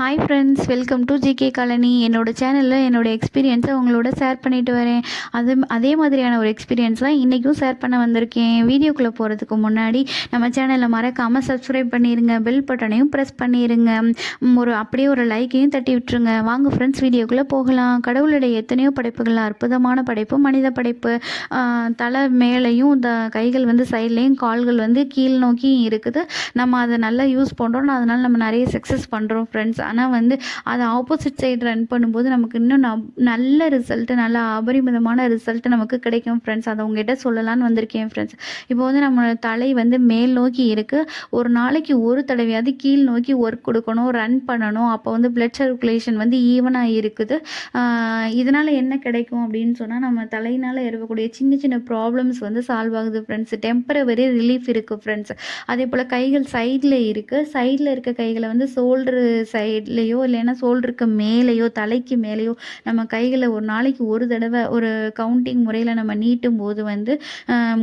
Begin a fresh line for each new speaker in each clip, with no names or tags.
hi friends welcome to GK colony என்னோடய சேனலில் என்னோட எக்ஸ்பீரியன்ஸை உங்களோட ஷேர் பண்ணிட்டு வரேன் அது அதே மாதிரியான ஒரு எக்ஸ்பீரியன்ஸ் தான் இன்றைக்கும் ஷேர் பண்ண வந்திருக்கேன் வீடியோக்குள்ளே போகிறதுக்கு முன்னாடி நம்ம சேனலில் மறக்காமல் சப்ஸ்கிரைப் பண்ணிடுங்க பெல் பட்டனையும் ப்ரெஸ் பண்ணிடுங்க ஒரு அப்படியே ஒரு லைக்கையும் தட்டி விட்டுருங்க வாங்க ஃப்ரெண்ட்ஸ் வீடியோக்குள்ளே போகலாம் கடவுளுடைய எத்தனையோ படைப்புகள் அற்புதமான படைப்பு மனித படைப்பு தலை மேலேயும் த கைகள் வந்து சைட்லேயும் கால்கள் வந்து கீழ் நோக்கி இருக்குது நம்ம அதை நல்லா யூஸ் பண்ணுறோம் அதனால் நம்ம நிறைய சக்ஸஸ் பண்ணுறோம் ஃப்ரெண்ட்ஸ் ஆனால் வந்து அது ஆப்போசிட் சைடு ரன் பண்ணும்போது நமக்கு இன்னும் நல்ல ரிசல்ட்டு நல்ல அபரிமிதமான ரிசல்ட்டு நமக்கு கிடைக்கும் ஃப்ரெண்ட்ஸ் அதை உங்ககிட்ட சொல்லலான்னு வந்திருக்கேன் ஃப்ரெண்ட்ஸ் இப்போ வந்து நம்ம தலை வந்து மேல் நோக்கி இருக்குது ஒரு நாளைக்கு ஒரு தடவையாவது கீழ் நோக்கி ஒர்க் கொடுக்கணும் ரன் பண்ணணும் அப்போ வந்து பிளட் சர்க்குலேஷன் வந்து ஈவனாக இருக்குது இதனால் என்ன கிடைக்கும் அப்படின்னு சொன்னால் நம்ம தலையினால் இருக்கக்கூடிய சின்ன சின்ன ப்ராப்ளம்ஸ் வந்து சால்வ் ஆகுது ஃப்ரெண்ட்ஸ் டெம்பரவரி ரிலீஃப் இருக்குது ஃப்ரெண்ட்ஸ் அதே போல் கைகள் சைடில் இருக்குது சைடில் இருக்க கைகளை வந்து ஷோல்டரு சை சைட்லேயோ இல்லைன்னா ஷோல்டருக்கு மேலேயோ தலைக்கு மேலேயோ நம்ம கைகளை ஒரு நாளைக்கு ஒரு தடவை ஒரு கவுண்டிங் முறையில் நம்ம நீட்டும் போது வந்து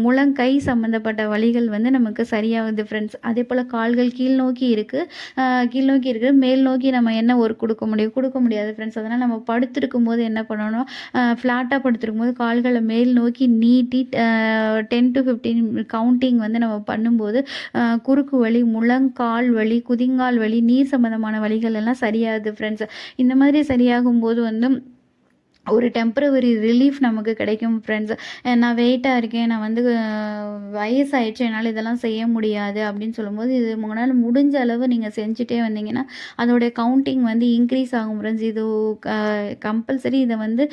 முழங்கை சம்மந்தப்பட்ட வழிகள் வந்து நமக்கு சரியாகுது ஃப்ரெண்ட்ஸ் அதே போல் கால்கள் கீழ் நோக்கி இருக்குது கீழ் நோக்கி இருக்குது மேல் நோக்கி நம்ம என்ன ஒர்க் கொடுக்க முடியும் கொடுக்க முடியாது ஃப்ரெண்ட்ஸ் அதனால் நம்ம படுத்திருக்கும் போது என்ன பண்ணணும் ஃப்ளாட்டாக படுத்திருக்கும் போது கால்களை மேல் நோக்கி நீட்டி டென் டு ஃபிஃப்டீன் கவுண்டிங் வந்து நம்ம பண்ணும்போது குறுக்கு வலி முழங்கால் வலி குதிங்கால் வலி நீர் சம்மந்தமான வழிகள் எல்லாம் சரியாது ஃப்ரெண்ட்ஸ் இந்த மாதிரி சரியாகும்போது வந்து ஒரு டெம்ப்ரவரி ரிலீஃப் நமக்கு கிடைக்கும் ஃப்ரெண்ட்ஸ் நான் வெயிட்டாக இருக்கேன் நான் வந்து வயசாகிடுச்சு என்னால் இதெல்லாம் செய்ய முடியாது அப்படின்னு சொல்லும்போது இது உங்களால் முடிஞ்ச அளவு நீங்கள் செஞ்சுட்டே வந்தீங்கன்னா அதோடைய கவுண்டிங் வந்து இன்க்ரீஸ் ஆகும் ஃப்ரெண்ட்ஸ் இது கம்பல்சரி இதை வந்து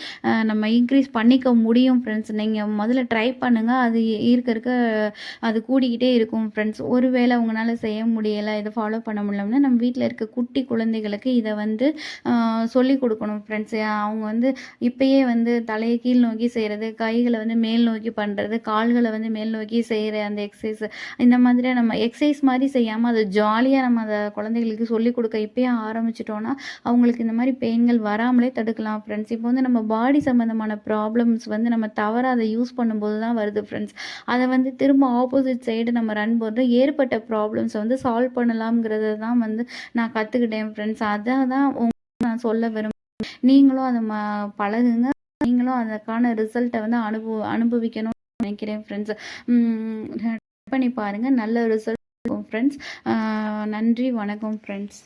நம்ம இன்க்ரீஸ் பண்ணிக்க முடியும் ஃப்ரெண்ட்ஸ் நீங்கள் முதல்ல ட்ரை பண்ணுங்கள் அது இருக்க இருக்க அது கூடிக்கிட்டே இருக்கும் ஃப்ரெண்ட்ஸ் ஒருவேளை உங்களால் செய்ய முடியலை இதை ஃபாலோ பண்ண முடியலன்னா நம்ம வீட்டில் இருக்க குட்டி குழந்தைகளுக்கு இதை வந்து சொல்லிக் கொடுக்கணும் ஃப்ரெண்ட்ஸ் அவங்க வந்து இப்பயே வந்து தலையை கீழ் நோக்கி செய்கிறது கைகளை வந்து மேல் நோக்கி பண்ணுறது கால்களை வந்து மேல் நோக்கி செய்கிற அந்த எக்ஸசைஸ் இந்த மாதிரியாக நம்ம எக்ஸசைஸ் மாதிரி செய்யாமல் அதை ஜாலியாக நம்ம அதை குழந்தைகளுக்கு சொல்லிக் கொடுக்க இப்போயே ஆரம்பிச்சிட்டோன்னா அவங்களுக்கு இந்த மாதிரி பெயின்கள் வராமலே தடுக்கலாம் ஃப்ரெண்ட்ஸ் இப்போ வந்து நம்ம பாடி சம்மந்தமான ப்ராப்ளம்ஸ் வந்து நம்ம தவறாக அதை யூஸ் பண்ணும்போது தான் வருது ஃப்ரெண்ட்ஸ் அதை வந்து திரும்ப ஆப்போசிட் சைடு நம்ம ரன் பண்ணுறது ஏற்பட்ட ப்ராப்ளம்ஸை வந்து சால்வ் பண்ணலாம்ங்கிறத தான் வந்து நான் கற்றுக்கிட்டேன் ஃப்ரெண்ட்ஸ் அதை தான் நான் சொல்ல விரும்ப நீங்களும் அதை ம பழகுங்க நீங்களும் அதற்கான ரிசல்ட்டை வந்து அனுபவ அனுபவிக்கணும்னு நினைக்கிறேன் ஃப்ரெண்ட்ஸ் பண்ணி பாருங்கள் நல்ல ரிசல்ட் ஃப்ரெண்ட்ஸ் நன்றி வணக்கம் ஃப்ரெண்ட்ஸ்